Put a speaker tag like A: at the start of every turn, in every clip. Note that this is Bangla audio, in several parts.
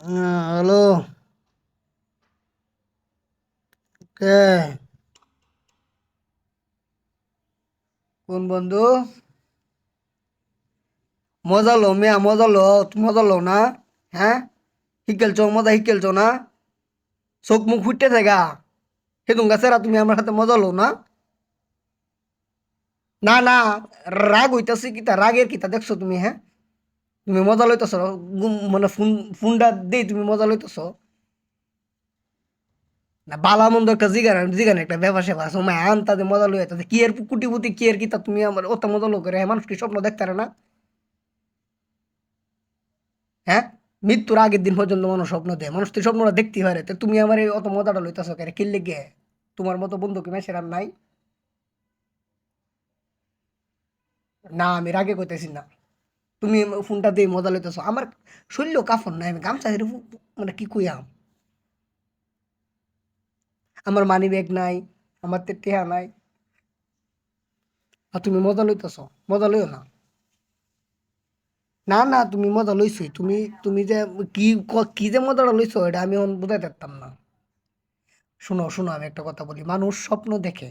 A: হ্যালো। কে? কোন বন্ধু? মজা লো মিয়া, মজা লো, তুমি মজা লো না? হ্যাঁ? শিকেলছ মজা শিকেলছ না? চোখ মুখ ফুটতে থাকা সেতুন গাছেরা তুমি আমার সাথে মজা লো না? না না, রাগ হইতাছে কিতা? রাগের কিতা দেখছ তুমি হ্যাঁ? তুমি মজা লইতেছ? মানে ফোন ফোনটা দেই তুমি মজা লইতেছ? না, বালা মন্দ একটা জিগান জিগান একটা ব্যাপার সেবা আছে। মায় আন তাদের মজা লই তাদের কি এর কুটি কি এর কিতা? তুমি আমার অত মজা লোক করে মানুষ কি স্বপ্ন দেখতে না? হ্যাঁ? মৃত্যুর আগের দিন পর্যন্ত মানুষ স্বপ্ন দেয়। মানুষ তো স্বপ্নটা দেখতেই পারে। তো তুমি আমার এই অত মজাটা লইতেছ কেন? কিনলে গে তোমার মতো বন্ধু কি মেসের আর নাই? না, আমি রাগে কইতেছি না। তুমি ফোনটা দিয়ে মজা লইতেছো। আমার শরীর কাফন নাই, আমি গামছা হিরে মানে কি কইয়াম আমার মানি ব্যাগ নাই, আমার তো টেহা নাই। আর তুমি মজা লইতেছো, মজা লইও না? না না, তুমি মজা লইছই। তুমি তুমি যে কি কি যে মজাটা লইছো, এটা আমি বুঝাই পারতাম না। শোনো শোনো, আমি একটা কথা বলি। মানুষ স্বপ্ন দেখে।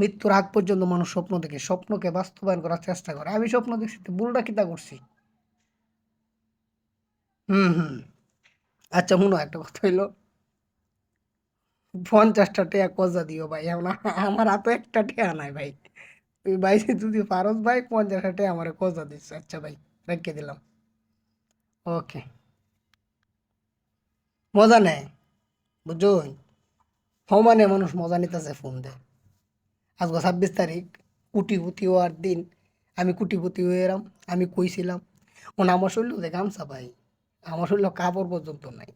A: মৃত্যুর আগ পর্যন্ত মানুষ স্বপ্ন দেখে, স্বপ্নকে বাস্তবায়ন করার চেষ্টা করে। আমি স্বপ্ন দেখছি ভুলটা কিতা করছি? হুম হুম। আচ্ছা শুনো, একটা কথা হইল। পঞ্চাশটা টিয়া কজা দিও ভাই? আমার হাতে একটা টিয়া নাই ভাই। তুই ভাই যদি পারস ভাই, পঞ্চাশটা টিয়া আমার কজা দিস। আচ্ছা ভাই, রেখে দিলাম। ওকে। মজা নেয় বুঝুন? সমানে মানুষ মজা নিতেছে ফোন দেয়। আজকে ছাব্বিশ তারিখ, কুটিপুতি হওয়ার দিন। আমি কুটিপুতি হয়ে এলাম, আমি কইছিলাম, ও আমার শরীর যে গামছা ভাই আমার শরীর কাপড় পর্যন্ত নাই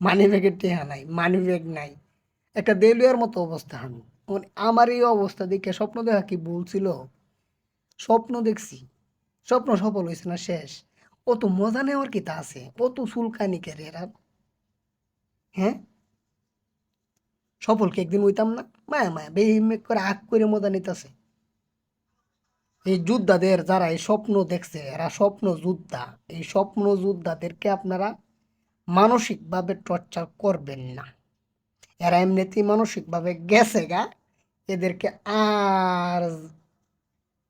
A: মানি ব্যাগের টেহা নাই মানি ব্যাগ নাই, একটা দেলুয়ার মতো অবস্থা আমি মানে আমার এই অবস্থা দেখে স্বপ্ন দেখা কি বলছিল স্বপ্ন দেখছি, স্বপ্ন সফল হয়েছে না শেষ। অত মজা নেওয়ার কি তা আছে? অত চুলকানি কে রে এরা হ্যাঁ? সফলকে একদিন হইতাম না। মায়া মায়া, বেহিমে করে আগ করে মজা নিতেছে। এই যোদ্ধাদের যারা এই স্বপ্ন দেখছে, এরা স্বপ্ন যোদ্ধা। এই স্বপ্ন যোদ্ধাদেরকে আপনারা মানসিকভাবে টর্চার করবেন না। এরা এমনিতেই মানসিকভাবে গেছে গা। এদেরকে আর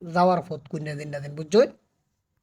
A: যাওয়ার পথ কুইনা দিন না দিন বুঝছ